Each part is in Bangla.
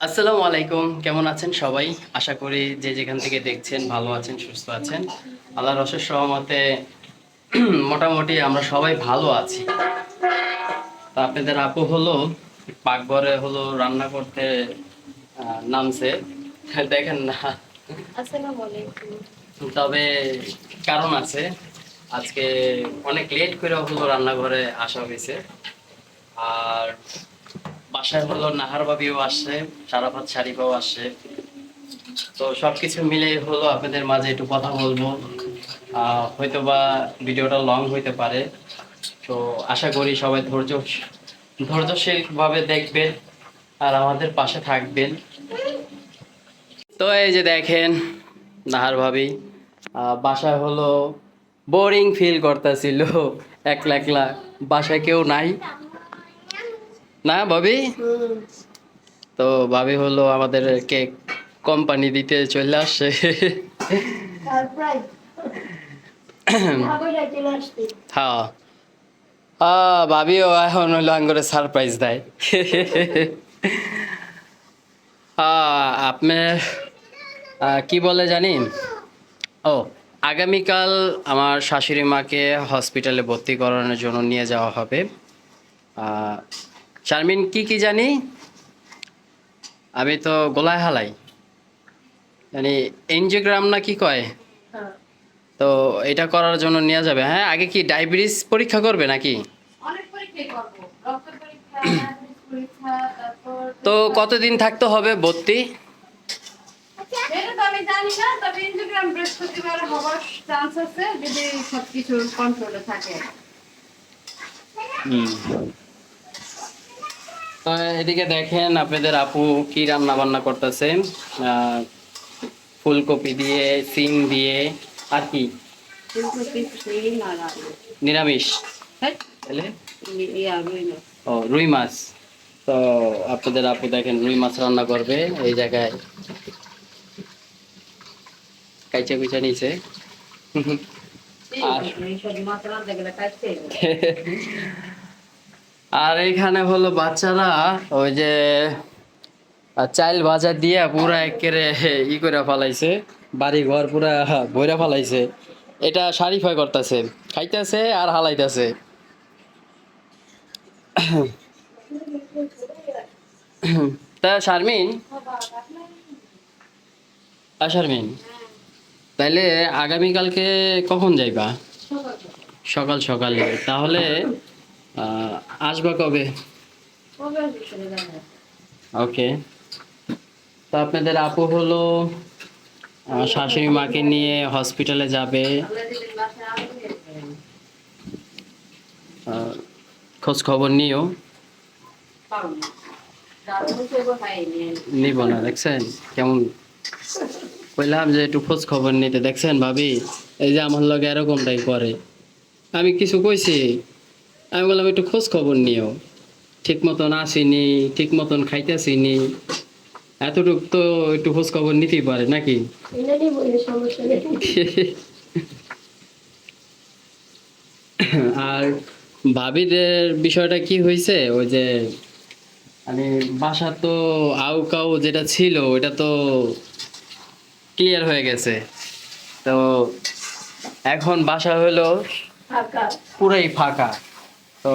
আসসালামু আলাইকুম কেমন আছেন সবাই? আশা করি যে যেখান থেকে দেখছেন ভালো আছেন সুস্থ আছেন। আল্লাহর রসের সহমতে মোটামুটি আমরা সবাই ভালো আছি। তা আপনাদের আপু হলো পাকঘরে হলো রান্না করতে নামছে। দেখেন না। আসসালামু আলাইকুম। তবে কারণ আছে আজকে অনেক লেট করে হলো রান্নাঘরে আসা হয়েছে আর বাসায় হলো নাহার বাবিও আসছে সারাফাত শারিফাও আসছে তো সবকিছু মিলে হলো আপনাদের মাঝে একটু কথা বলব। আহ, হয়তোবা ভিডিওটা লং হইতে পারে। তো আশা করি সবাই ধৈর্য ধৈর্যশীল ভাবে দেখবেন আর আমাদের পাশে থাকবেন। তো এই যে দেখেন নাহার ভাবি বাসায় হলো বোরিং ফিল করতেছিল। একলা একলা বাসায় কেউ নাই। না ভাবি? তো ভাবি হলো আমাদের কেক কোম্পানি দিতে চলে আসছে। হ্যাঁ। ভাবিও এখন হলো আঙ্গুরে সারপ্রাইজ দেয়। আপনার কি বলে জানি ও আগামীকাল আমার শাশুড়ি মাকে হসপিটালে ভর্তি করানোর জন্য নিয়ে যাওয়া হবে। শারমিন কি কি জানি? আমি তো গোলায় হালাই। মানে এনজিওগ্রাম না কি কয়? হ্যাঁ। তো এটা করার জন্য নেওয়া যাবে। হ্যাঁ আগে কি ডায়াবেটিস পরীক্ষা করবে নাকি? তো কতদিন থাকতে হবে ভর্তি? এটা তো এদিকে দেখেন আপনাদের আপু কি রান্না বান্না করতেছে ফুলকপি দিয়ে সিম দিয়ে আর কি? নিরামিষ? হ্যাঁ? ও রুই মাছ। তো আপনাদের আপু দেখেন রুই মাছ রান্না করবে এই জায়গায়। কাইচা কুইচা নিচে আর- এইসব মাছ রান্না গেলে কাটতে আর এখানে হলো বাচ্চারা ওই যে চাইল ভাজা দিয়া পুরা একেরে ই করে ফেলাইছে বাড়ি ঘর পুরা বইরা ফেলাইছে। এটা সারিফাই করতেছে, খাইতেছে আর হালাইতেছে। তা শারমিন? আ শারমিন, তাইলে আগামীকালকে কখন যাইবা? সকাল, সকালে। তাহলে আসবা কবে। ওকে। তো আপনাদের আপু হলো শাশুড়ি মাকে নিয়ে হসপিটালে যাবে। খোঁজ খবর নিও। নিব না দেখছেন? কেমন? বললাম যে একটু খোঁজ খবর নিতে দেখছেন ভাবি? এই যে আমার লগে এরকমটাই করে। আমি কিছু কইছি আমি বললাম একটু খোঁজ খবর নিও। ঠিক মতন আসিনি ঠিক মতন খাইতেছিনি। এতটুক তো একটু খোঁজ খবর নিতেই পারে নাকি। আর ভাবিদের বিষয়টা কি হয়েছে ওই যে মানে বাসা তো আউ কাউ যেটা ছিল ওটা তো ক্লিয়ার হয়ে গেছে। তো এখন বাসা হলো ফাঁকা। পুরাই ফাঁকা। তো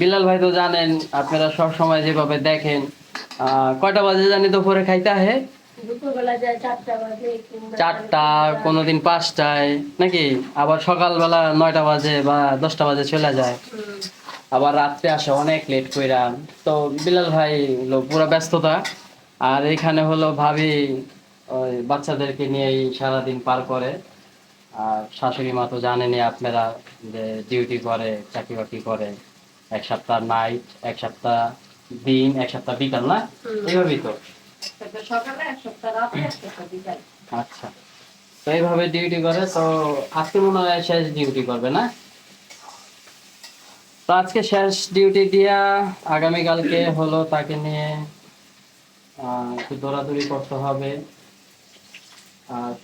বিলাল ভাই তো জানেন আপনারা সব সময় যেভাবে দেখেন কয়টা বাজে জানি দুপুরে খাইতে আহে? চারটা কোনোদিন পাঁচটায় নাকি? আবার সকালবেলা নয়টা বাজে বা দশটা বাজে চলে যায়। আবার রাত্রে আসে অনেক লেট কইরা। তো বিলাল ভাই হলো পুরো ব্যস্ততা। আর এখানে হলো ভাবি ওই বাচ্চাদেরকে নিয়েই সারাদিন পার করে। আর শাশুড়ি মা তো জানেনই আপনারা যে ডিউটি করে চাকরি বাকরি করে। এক সপ্তাহ নাইট এক সপ্তাহ দিন এক সপ্তাহ বিকাল না? এইভাবেই তো। আচ্ছা। তো এইভাবে ডিউটি করে তো আজকে মনে হয় শেষ ডিউটি করবে না? তো আজকে শেষ ডিউটি দিয়া আগামীকালকে হলো তাকে নিয়ে একটু দৌড়াদৌড়ি করতে হবে।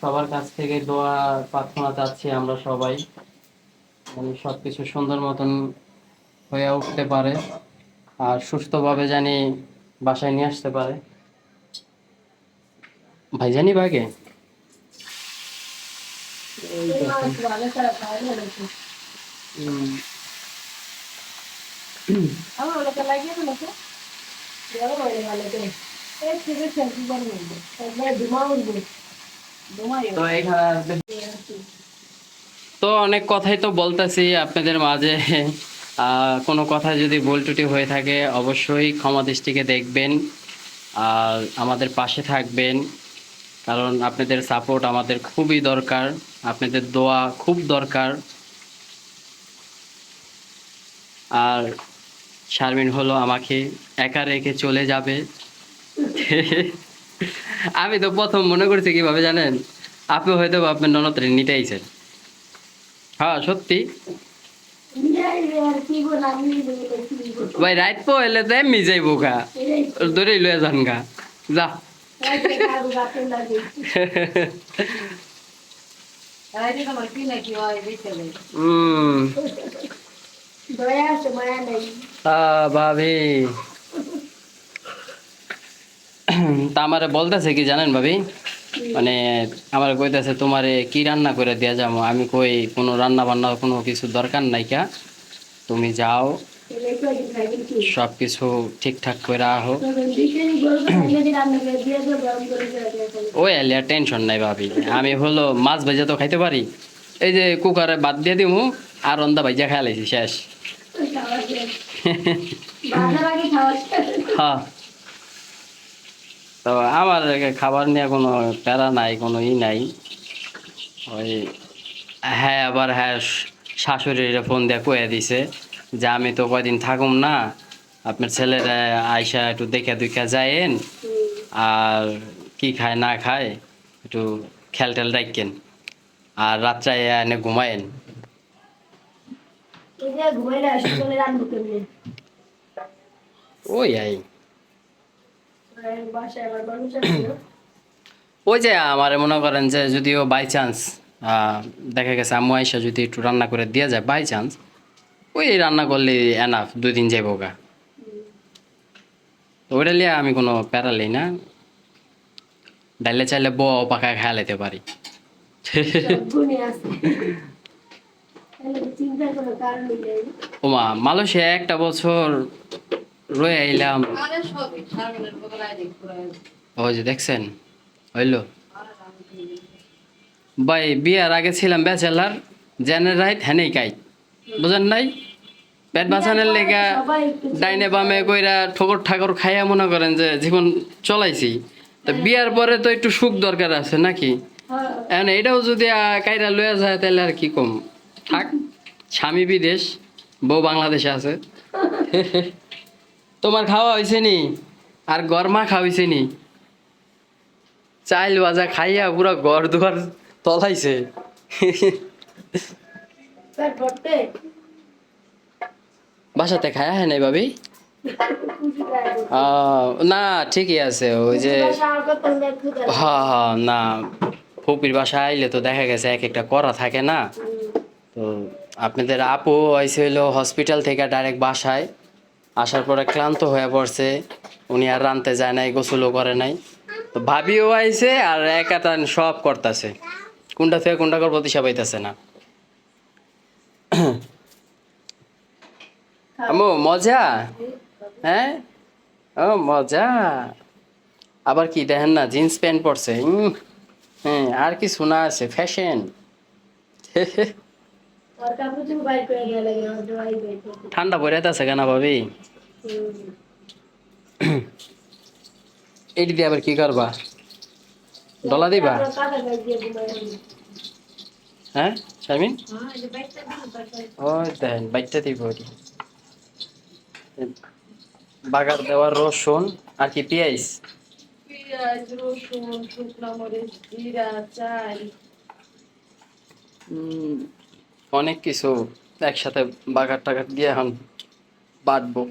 সবার কাছ থেকে দোয়া প্রার্থনা চাচ্ছি আমরা সবাই। মানে সবকিছু সুন্দর মতন হয়ে উঠতে পারে আর সুস্থভাবে জানি বাসায় নিয়ে আসতে পারে। বাগে খাওয়া হলো আমার লাগিয়ে তো অনেক কথাই তো বলতেছি আপনাদের মাঝে। কোনো কথা যদি ভুল ত্রুটি হয়ে থাকে অবশ্যই ক্ষমা দৃষ্টিকে দেখবেন, আর আমাদের পাশে থাকবেন, কারণ আপনাদের সাপোর্ট আমাদের খুবই দরকার, আপনাদের দোয়া খুব দরকার। আর শারমিন হলো আমাকে একা রেখে চলে যাবে। আমি তো প্রথম মনে করছি কীভাবে জানেন? আপনি হয়তো আপনার ননদরে নিতে আইছেন। হ্যাঁ সত্যি? ভাই রাত পো এলে তো এমনি বোকা ধরে লয়ে যান গা। যা। রাইতে ভাবি। তা আমারে বলতেছে কি জানেন ভাবি? মানে আমার কইতেছে তোমারে কি রান্না করে দেওয়া যাব? আমি কই কোনো রান্না বান্না কোনো কিছু দরকার নাই কা? তুমি যাও সব কিছু ঠিকঠাক করে আহো। ওই এলিয়া টেনশন নাই ভাবি। আমি হলো মাছ ভাজা তো খাইতে পারি। এই যে কুকারে বাদ দিয়ে দিমু আর রন্দা ভাইজা খাই লাইছি শেষ। হ্যাঁ। তো আমার খাবার নিয়ে কোনো প্যারা নাই কোনো ই নাই। ওই হ্যাঁ আবার হ্যাঁ শাশুড়ির ফোন দিয়ে কয়ে দিছে যে আমি তো কয়দিন থাকুম না আপনার ছেলেরা আইসা একটু দেখে দুইখা যায়েন আর কি খায় না খায় একটু খেল টেল রাখেন আর রাত্রে এনে ঘুমায়েন। ওই আই। ওই যে আমার মনে করেন যে যদিও বাই চান্স দেখা গেছে আম্মু আইসা যদি একটু রান্না করে দেওয়া যায় বাই চান্স ওই রান্না করলে এনাফ দুই দিন যাইব গা। তো ওইটা লিয়ে আমি কোনো প্যারা লই না। ডাইলে চাইলে বউ পাকা খায় লাইতে পারি। ওমা মালয়েশিয়া একটা বছর রয়ে আইলাম। ওই যে দেখছেন হইল। ভাই বিয়ার আগে ছিলাম ব্যাচেলার জেনের রাইট হ্যানেই কাই বুঝেন নাই? পেট বাঁচানোর লেগা ডাইনে বামে কইরা ঠোকর ঠাকর খাইয়া মনে করেন যে জীবন চলাইছি। তো বিয়ার পরে তো একটু সুখ দরকার আছে নাকি? এখন এটাও যদি কাইরা লয়ে যায় তাহলে আর কি কম? থাক স্বামী বিদেশ বউ বাংলাদেশে আছে। তোমার খাওয়া হয়েছে নি? আর গরমা খাওয়াইছে নি? চাইল বাজা খাইয়া পুরো ঘর দুয়ার তলাইছে। বাসাতে খায়া হ্যাঁ নাই ভাবি? না ঠিকই আছে ওই যে। হ্যাঁ হ্যাঁ না ফুপির বাসা আইলে তো দেখা গেছে এক একটা করা থাকে না। তো আপনাদের আপু হইল হসপিটাল থেকে ডাইরেক্ট বাসায়। আসার পরে ক্লান্ত হয়ে পড়ছে। উনি আর রানতে যায় নাই, গোসলও করে নাই। তো ভাবিও আইছে আর একা সব করতেছে। কোনটা থেকে কোনটা করব দিশা পাইতেছে না। আমু, মজা? হ্যাঁ? ও, মজা। আবার কি, দেখেন না, জিন্স প্যান্ট পরছে। হ্যাঁ আর কি শোনা আছে, ফ্যাশন। ঠান্ডা পড়ে আছে কেন ভাবি। এটি দিয়ে আবার কি করবা ডলা দিবা। হ্যাঁ শামিন ওই দেখেন বাইকটা দিব ওটি বাগার দেওয়ার রসুন আর কি পেঁয়াজ পেঁয়াজ রসুন শুকনো মরিচ জিরা চাল অনেক কিছু একসাথে বাগার টাগার দিয়ে এখন বাটবো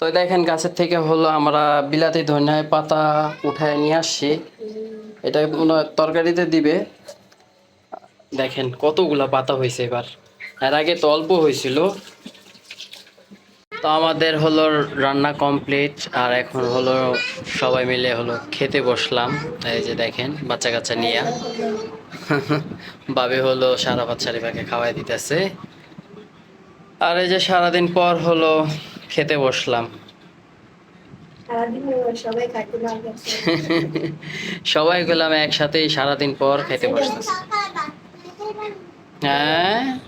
তো দেখেন, গাছের থেকে হলো আমরা বিলাতি, ধনিয়া পাতা উঠায় নিয়ে আসছি। এটা মনে তরকারিতে দিবে। দেখেন, কতগুলা পাতা হয়েছে এবার। এর আগে তো অল্প হয়েছিল। তো আমাদের হলো রান্না কমপ্লিট আর এখন হলো সবাই মিলে হলো খেতে বসলাম। এই যে দেখেন বাচ্চা কাচ্চা নিয়ে। বাবে হলো সারা বাচ্চারিবাকে খাওয়াই দিতেছে। আর এই যে সারাদিন পর হলো খেতে বসলাম। সবাই গেলাম একসাথেই সারাদিন পর খেতে বসতেছে। হ্যাঁ?